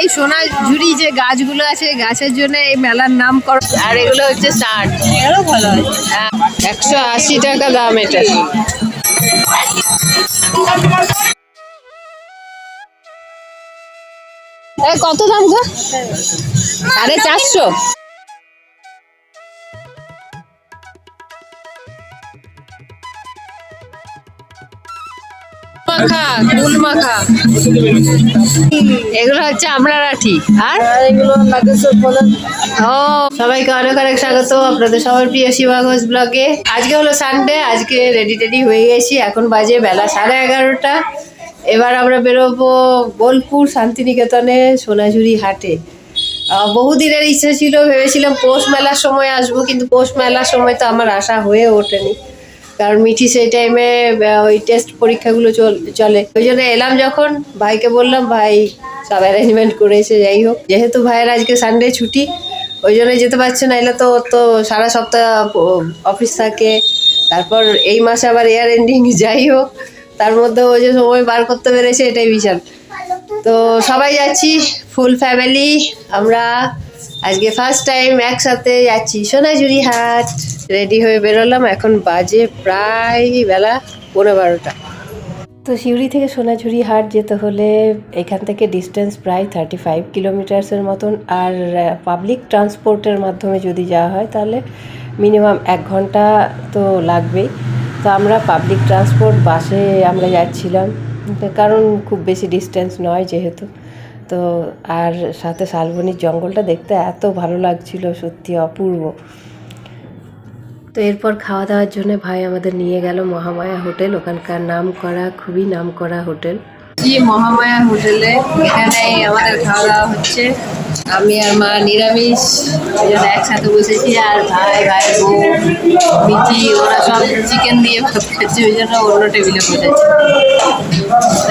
এই সোনাঝুরি যে গাছগুলো আছে গাছের জন্য এই মেলার নাম কর। আর এগুলো হচ্ছে ষাট। এগুলো ভালো হ্যাঁ। একশো আশি টাকা দাম এটা। কত দাম গো? সাড়ে চারশো। মাখা কুল মাখা। এগুলো হচ্ছে আমরা রাঠি আর? ও, সবাইকে অনেক অনেক স্বাগত আপনাদের সবার প্রিয় শিবা ঘোষ ব্লগে। আজকে হলো সানডে আজকে রেডি টেডি হয়ে গেছি। এখন বাজে বেলা সাড়ে এগারোটা। এবার আমরা বেরোবো বোলপুর শান্তিনিকেতনে সোনাঝুরি হাটে। বহুদিনের ইচ্ছা ছিল, ভেবেছিলাম পৌষ মেলার সময় আসব, কিন্তু পৌষ মেলার সময় তো আমার আশা হয়ে ওঠেনি। কারণ মিঠি সেই টাইমে ওই টেস্ট পরীক্ষাগুলো চল- ওই জন্য এলাম যখন, ভাইকে বললাম, ভাই, সব অ্যারেঞ্জমেন্ট করেছে যাই হোক। যেহেতু ভাইয়ের আজকে সানডে ছুটি, ওই জন্য যেতে পারছে না। এলে তো তো সারা সপ্তাহ অফিস থাকে। তারপর এই মাসে আবার এয়ার এন্ডিং যাই হোক। তার মধ্যে ও যে সময় বার করতে পেরেছে, এটাই বিশাল। তো সবাই যাচ্ছি ফুল ফ্যামিলি আমরা আজকে ফার্স্ট টাইম একসাথে যাচ্ছি। সোনাঝুরি হাট রেডি হয়ে বেরোলাম, এখন বাজে প্রায় বেলা পনেরো বারোটা। তো সিউড়ি থেকে সোনাঝুরি হাট যেতে হলে এখান থেকে ডিস্টেন্স প্রায় থার্টি ফাইভ কিলোমিটার্সের মতন। আর পাবলিক ট্রান্সপোর্টের মাধ্যমে যদি যাওয়া হয়, তাহলে মিনিমাম এক ঘণ্টা তো লাগবেই। তো আমরা পাবলিক ট্রান্সপোর্ট বাসে আমরা যাচ্ছিলাম। কারণ খুব বেশি ডিস্টেন্স নয় যেহেতু। তো আর সাথে শালবনির জঙ্গলটা দেখতে এত ভালো লাগছিল, সত্যি অপূর্ব। তো এরপর খাওয়া দাওয়ার জন্য ভাই আমাদের নিয়ে গেল মহামায়া হোটেল, ওখানকার নাম করা খুবই নাম করা হোটেল মহামায়া হোটেলে এখানে আমাদের খাওয়া দাওয়া হচ্ছে। আমি আর মা নিরামিষ একসাথে বসেছি আর ভাই ভাই, বউ, মিঠি, ওরা সব চিকেন দিয়ে ভাত খাচ্ছে, ওই জন্য অন্য টেবিলে বসেছে।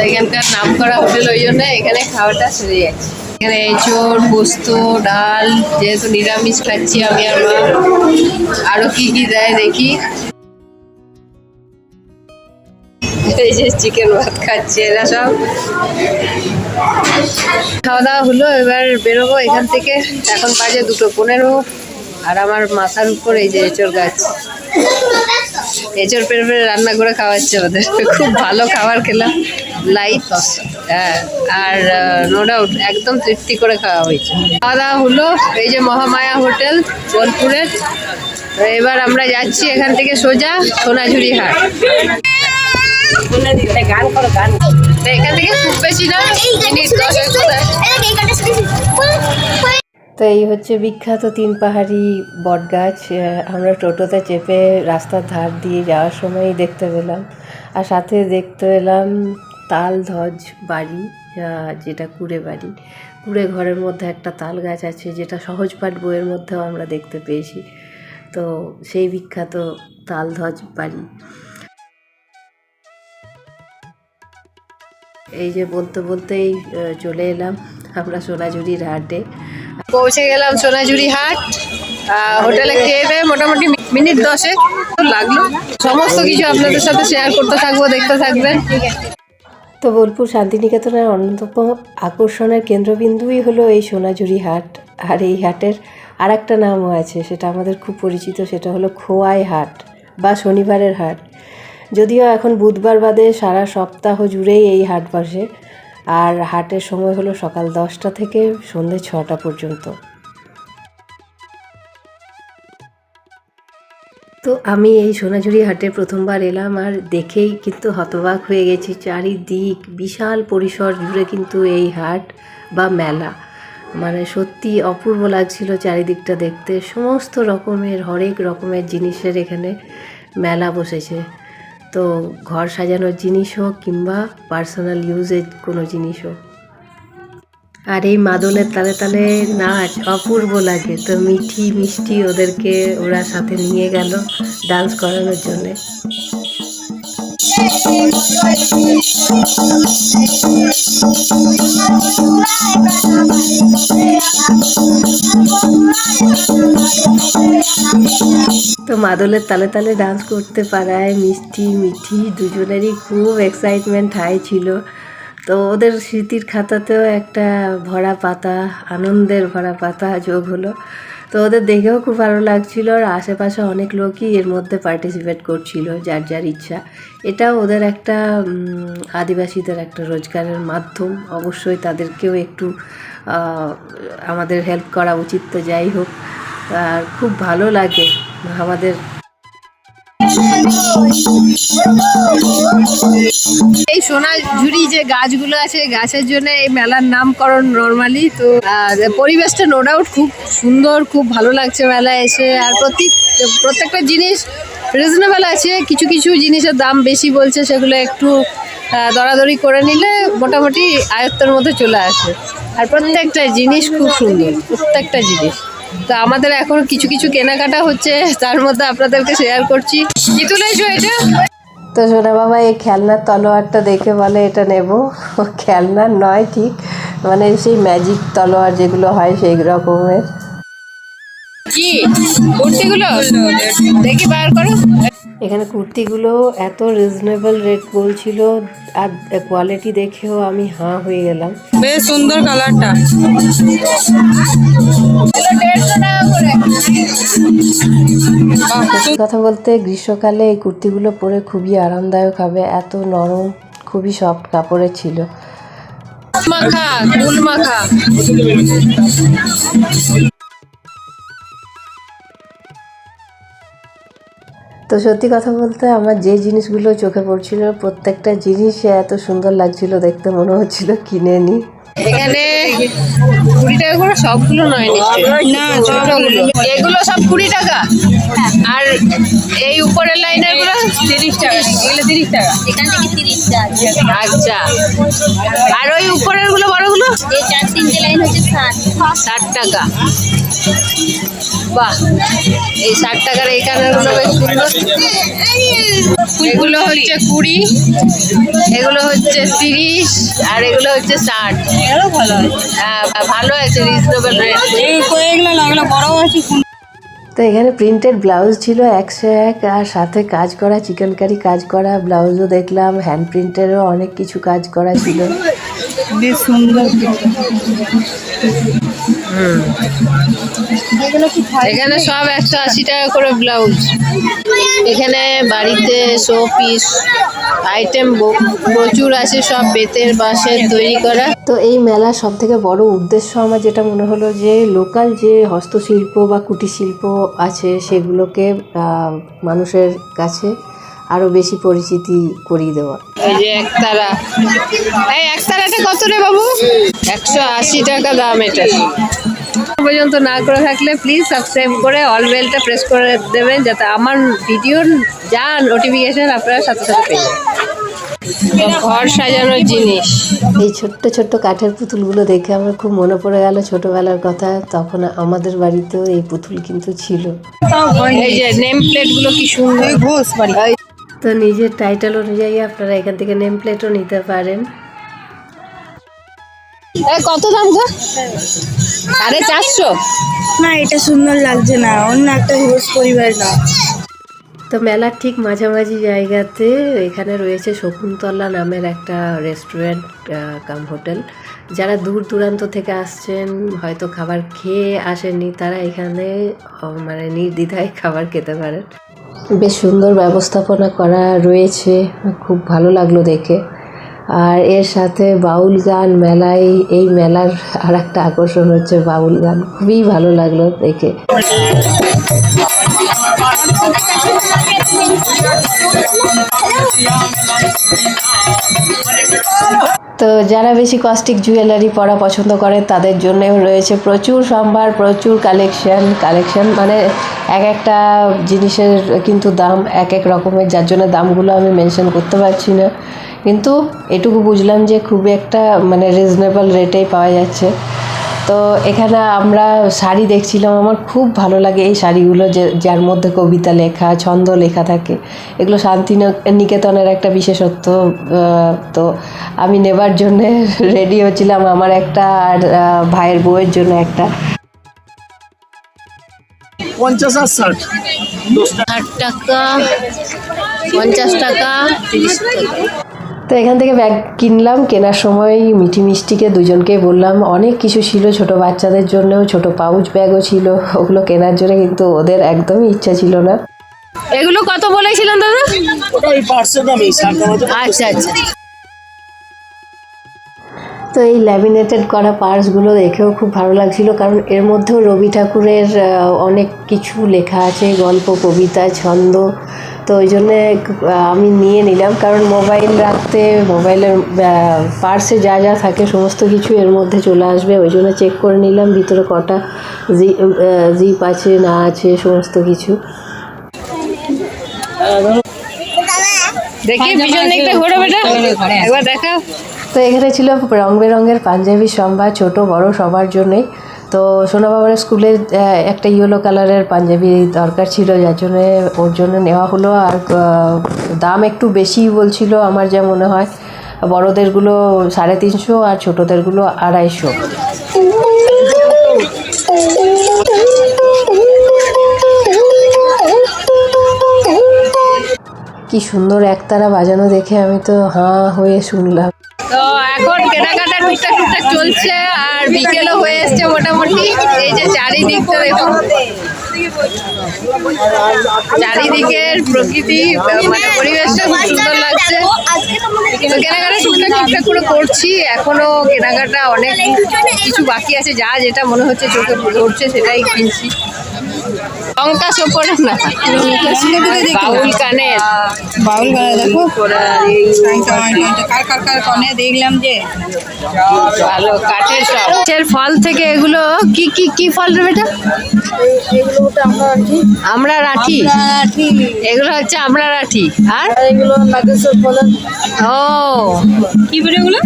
এখানকার নাম করা হোটেল ওই জন্য এখানে খাওয়াটা সেরে যাচ্ছে এখানে এঁচড়, পোস্ত, ডাল, যেহেতু নিরামিষ খাচ্ছি আমি আর মা, আরও কি কি দেয় দেখি। এই যে চিকেন ভাত খাচ্ছে, এরা সব। খাওয়া দাওয়া হলো, এবার বেরোবো এখান থেকে। এখন বাজে দুটো পনেরো, আর আমার মাথার উপর এই যে এঁচড় গাছ। এঁচড় পেরে পেরে রান্না করে খাওয়াচ্ছে ওদের। খুব ভালো খাবার খেলাম। লাইট হ্যাঁ আর নো ডাউট একদম তৃপ্তি করে খাওয়া হয়েছে। খাওয়া দাওয়া হলো, এই যে মহামায়া হোটেল, বোলপুরের। এবার আমরা যাচ্ছি এখান থেকে সোজা সোনাঝুরি হাট। গান করো গান তো এখান থেকে খুব বেশি না মিনিট দশেক কোথায় তো এই হচ্ছে বিখ্যাত তিন পাহাড়ি বটগাছ আমরা টোটোতে চেপে রাস্তার ধার দিয়ে যাওয়ার সময়ই দেখতে পেলাম। আর সাথে দেখতে পেলাম তাল ধ্বজ বাড়ি যেটা কুড়ে বাড়ি। কুড়ে ঘরের মধ্যে একটা তাল গাছ আছে যেটা সহজপাঠ বইয়ের মধ্যেও আমরা দেখতে পেয়েছি। তো সেই বিখ্যাত তাল ধ্বজ বাড়ি। এই যে বলতে বলতেই চলে এলাম আমরা সোনাঝুরির হাটে। পৌঁছে গেলাম সোনাঝুরি হাট। হোটেলে খেয়ে দেয়ে মোটামুটি মিনিট দশে লাগল। সমস্ত কিছু আপনাদের সাথে শেয়ার করতে থাকব দেখতে থাকবেন। তো বোলপুর শান্তিনিকেতনের অন্যতম আকর্ষণের কেন্দ্রবিন্দুই হলো এই সোনাঝুরি হাট। আর এই হাটের আর একটা নামও আছে সেটা আমাদের খুব পরিচিত সেটা হলো খোয়াই হাট বা শনিবারের হাট। যদিও এখন বুধবার বাদে সারা সপ্তাহ জুড়েই এই হাট বসে। আর হাটের সময় হলো সকাল দশটা থেকে সন্ধে ছটা পর্যন্ত। তো আমি এই সোনাঝুরি হাটে প্রথমবার এলাম আর দেখেই কিন্তু হতবাক হয়ে গেছি। চারিদিক বিশাল পরিসর জুড়ে কিন্তু এই হাট বা মেলা। মানে সত্যি অপূর্ব লাগছিল চারিদিকটা দেখতে। সমস্ত রকমের, হরেক রকমের জিনিসের এখানে মেলা বসেছে। তো ঘর সাজানোর জিনিস হোক কিংবা পার্সোনাল ইউজের কোনো জিনিস হোক। আর এই মাদনের তালে তালে নাচ অপূর্ব লাগে। তো মিঠি মিষ্টি ওদেরকে ওরা সাথে নিয়ে গেল ডান্স করানোর জন্যে। তো তো মাদলের তালে তালে ডান্স করতে পারায়, মিষ্টি, মিঠি দুজনেরই খুব এক্সাইটমেন্ট হাই ছিল। তো ওদের স্মৃতির খাতাতেও একটা ভরা পাতা, আনন্দের ভরা পাতা যোগ হলো। তো ওদের দেখেও খুব ভালো লাগছিল আর আশেপাশে অনেক লোকই এর মধ্যে পার্টিসিপেট করছিল, যার যার ইচ্ছা। এটাও ওদের একটা আদিবাসীদের একটা রোজগারের মাধ্যম। অবশ্যই তাদেরকেও একটু আমাদের হেল্প করা উচিত তো যাই হোক। আর খুব ভালো লাগে। আমাদের এই সোনাঝুরি যে গাছগুলো আছে, গাছের জন্য এই মেলার নামকরণ নর্মালি তো পরিবেশটা নো ডাউট খুব সুন্দর, খুব ভালো লাগছে মেলায় এসে। আর প্রতি, প্রত্যেকটা জিনিস রিজনেবল আছে, কিছু কিছু জিনিসের দাম বেশি বলছে, সেগুলো একটু দরাদরি করে নিলে মোটামুটি আয়ত্তের মধ্যে চলে আসে। আর প্রত্যেকটা জিনিস খুব সুন্দর, প্রত্যেকটা জিনিস। তো আমাদের এখন কিছু কিছু কেনাকাটা হচ্ছে তার মধ্যে আপনাদেরকে শেয়ার করছি। কি তুলেছো এটা? তো সোনা বাবা এই খেলনার তলোয়ারটা দেখে বলে এটা নেব। খেলনার নয় ঠিক মানে সেই ম্যাজিক তলোয়ার যেগুলো হয় সেই রকমের। কি? কুর্তিগুলো দেখি বার করো। এখানে কুর্তিগুলো এত রিজনেবল রেট বলছিল আর কোয়ালিটি দেখেও আমি হাঁ হয়ে গেলাম। বেশ সুন্দর কালারটা কথা বলতে গ্রীষ্মকালে এই কুর্তিগুলো পরে খুবই আরামদায়ক হবে এত নরম খুবই সফট কাপড়ের ছিল। মাখা মাখা। তো সত্যি কথা বলতে আমার যে জিনিসগুলো চোখে পড়ছিল প্রত্যেকটা জিনিস এত সুন্দর লাগছিল দেখতে মনে হচ্ছিল কিনে নি। এখানে কুড়ি টাকা করে সবগুলো নয় না ছোটগুলো এগুলো সব কুড়ি টাকা। আর এই উপরের লাইনেরগুলো তিরিশ টাকা। এগুলো তিরিশ টাকা। এখান থেকে তিরিশটা আছে আচ্ছা। আর ওই উপরেরগুলো বড়গুলো লাইন হচ্ছে ষাট টাকা। বাহ এই ষাট টাকার এই কালারগুলো বেশ সুন্দর। এগুলো হচ্ছে কুড়ি এগুলো হচ্ছে তিরিশ আর এগুলো হচ্ছে ষাট। ভালো হ্যাঁ ভালো আছে রিজনেবল রেট এই কয়েকগুলো এগুলো বড় আছে তো এখানে প্রিন্টেড ব্লাউজ ছিল একশো এক, আর সাথে কাজ করা চিকেন কারি কাজ করা, ব্লাউজও দেখলাম হ্যান্ড প্রিন্টেরও অনেক কিছু কাজ করা ছিল। বেশ সুন্দর। এখানে সব একশো আশি টাকা করে ব্লাউজ। এখানে বাড়িতে শো পিস আইটেম প্রচুর আছে সব বেতের বাঁশের তৈরি করা। তো এই মেলার সব থেকে বড় উদ্দেশ্য আমার যেটা মনে হলো যে লোকাল যে হস্তশিল্প বা কুটির শিল্প আছে সেগুলোকে মানুষের কাছে আরও বেশি পরিচিতি করিয়ে দেওয়া। এই যে একতারা। এই একতারাটা কত রে বাবু? একশো আশি টাকা দাম এটা। পর্যন্ত না করে থাকলে প্লিজ সাবস্ক্রাইব করে অল বেলটা প্রেস করে দেবেন যাতে আমার ভিডিওর যা নোটিফিকেশন আপনারা সাথে সাথে পেয়ে ঘর সাজানোর জিনিস। এই ছোট্ট ছোট্ট কাঠের পুতুলগুলো দেখে আমার খুব মনে পড়ে গেল ছোটবেলার কথা। তখন আমাদের বাড়িতেও এই পুতুল কিন্তু ছিল। এই যে নেম প্লেটগুলো কি সুন্দর। ঘোষ বাড়ি। তো নিজের টাইটেল অনুযায়ী আপনারা এখান থেকে নেম প্লেটও নিতে পারেন। কত দাম গো? সাড়ে চারশো? না এটা সুন্দর লাগছে না অন্য একটা ঘোষ পরিবার না তো মেলার ঠিক মাঝামাঝি জায়গাতে এখানে রয়েছে শকুন্তলা নামের একটা রেস্টুরেন্ট কাম হোটেল। যারা দূর দূরান্ত থেকে আসছেন হয়তো খাবার খেয়ে আসেননি তারা এখানে মানে নির্দ্বিধায় খাবার খেতে পারেন। বেশ সুন্দর ব্যবস্থাপনা করা রয়েছে, খুব ভালো লাগল দেখে। আর এর সাথে বাউল গান মেলায়, এই মেলার আর একটা আকর্ষণ হচ্ছে বাউল গান। খুবই ভালো লাগল দেখে। তো যারা বেশি কস্টিক জুয়েলারি পরা পছন্দ করে, তাদের জন্য রয়েছে প্রচুর সম্ভার, প্রচুর কালেকশন কালেকশন মানে এক একটা জিনিসের কিন্তু দাম এক এক রকমের, যার জন্য দামগুলো আমি মেনশন করতে পারছি না। কিন্তু এটুকু বুঝলাম যে খুবই একটা মানে রিজনেবল রেটেই পাওয়া যাচ্ছে। তো এখানে আমরা শাড়ি দেখছিলাম আমার খুব ভালো লাগে এই শাড়িগুলো যে যার মধ্যে কবিতা লেখা ছন্দ লেখা থাকে। এগুলো শান্তি নিকেতনের একটা বিশেষত্ব তো আমি নেবার জন্য রেডি হচ্ছিলাম আমার একটা আর ভাইয়ের বউয়ের জন্য একটা। পঞ্চাশ আর ষাট। টাকা ষাট টাকা পঞ্চাশ টাকা তিরিশ টাকা। তো এখান থেকে ব্যাগ কিনলাম কেনার সময় মিঠি মিষ্টিকে দুজনকে বললাম অনেক কিছু ছিল ছোট বাচ্চাদের জন্যও ছোট পাউচ ব্যাগও ছিল ওগুলো কেনার জন্য কিন্তু ওদের একদমই ইচ্ছা ছিল না। এগুলো কত বলেছিলেন দাদা? আচ্ছা আচ্ছা। তো এই ল্যামিনেটেড করা পার্সগুলো দেখেও খুব ভালো লাগছিল কারণ এর মধ্যেও রবি ঠাকুরের অনেক কিছু লেখা আছে গল্প কবিতা ছন্দ তো ওই জন্যে আমি নিয়ে নিলাম। কারণ মোবাইল রাখতে মোবাইলের পার্সে যা যা থাকে সমস্ত কিছু এর মধ্যে চলে আসবে। ওই জন্য চেক করে নিলাম ভিতরে কটা জি জিপ আছে না আছে সমস্ত কিছু। দেখি পিছন দিকটা ঘোরো বেটা। একবার দেখা তো এখানে ছিল রং বেরঙের পাঞ্জাবি সম্ভার ছোট বড় সবার জন্যই। তো সোনা বাবার স্কুলে একটা ইয়েলো কালারের পাঞ্জাবি দরকার ছিল, যার জন্য ওর জন্য নেওয়া হলো। আর দাম একটু বেশি বলছিল আমার যা মনে হয়। বড়দেরগুলো সাড়ে তিনশো আর ছোটোদেরগুলো আড়াইশো। কি সুন্দর একতারা বাজানো দেখে আমি তো হাঁ হয়ে শুনলাম। তো এখন কেনাকাটা টুকটাক টুকটাক চলছে আর বিকেলও হয়ে এসছে মোটামুটি। এই যে চারিদিকটা দেখুন। চারিদিকের প্রকৃতি মানে পরিবেশটা খুব সুন্দর লাগছে। কেনাকাটা টুকটাক টুকটাক করে করছি। এখনও কেনাকাটা অনেক কিছু বাকি আছে। যা যেটা মনে হচ্ছে চোখে পড়ছে সেটাই কিনছি। লঙ্কা সোপরে না? বাউল কানের বাউল গলা দেখো। কার কার কার কনে দেখলাম যে ভালো কাঠের সব। ফল থেকে এগুলো কি কি কি ফল রে বেটা? আমরা রাঠি। এগুলো হচ্ছে আমরা রাঠি। আর? এগুলো নাগেশ্বর ফলের ও। কি বলে ওগুলো?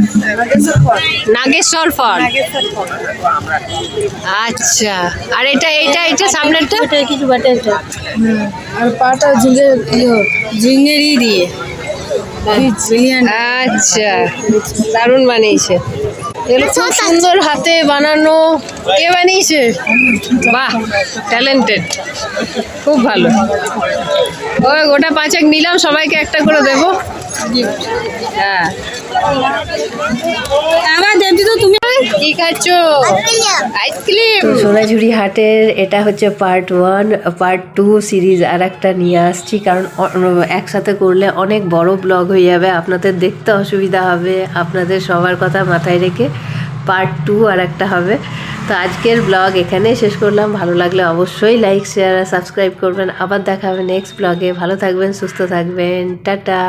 নাগেশ্বর ফল। আচ্ছা। আর এটা এটা এটা সামনেরটা? এটা কিছু বাটে এটা আর পাটা ঝিঙে ইয়ে ঝিঙ্গেরি দিয়ে। আচ্ছা দারুণ বানিয়েছে। এগুলো খুব সুন্দর হাতে বানানো। কে বানিয়েছে? বাহ ট্যালেন্টেড খুব ভালো। ওই গোটা পাঁচেক নিলাম সবাইকে একটা করে দেবো। হ্যাঁ। আমার দেবজি তো তুমি কি খাচ্ছ? আইসক্রিম সোনাঝুরি হাটের এটা হচ্ছে part one part two series আর একটা নিয়ে আসছি কারণ একসাথে করলে অনেক বড় ব্লগ হয়ে যাবে। আপনাদের দেখতে অসুবিধা হবে, আপনাদের সবার কথা মাথায় রেখে পার্ট টু আর একটা হবে। তো আজকের ব্লগ এখানে শেষ করলাম। ভালো লাগলে অবশ্যই লাইক শেয়ার আর সাবস্ক্রাইব করবেন। আবার দেখা হবে নেক্সট ব্লগে ভালো থাকবেন, সুস্থ থাকবেন। টাটা।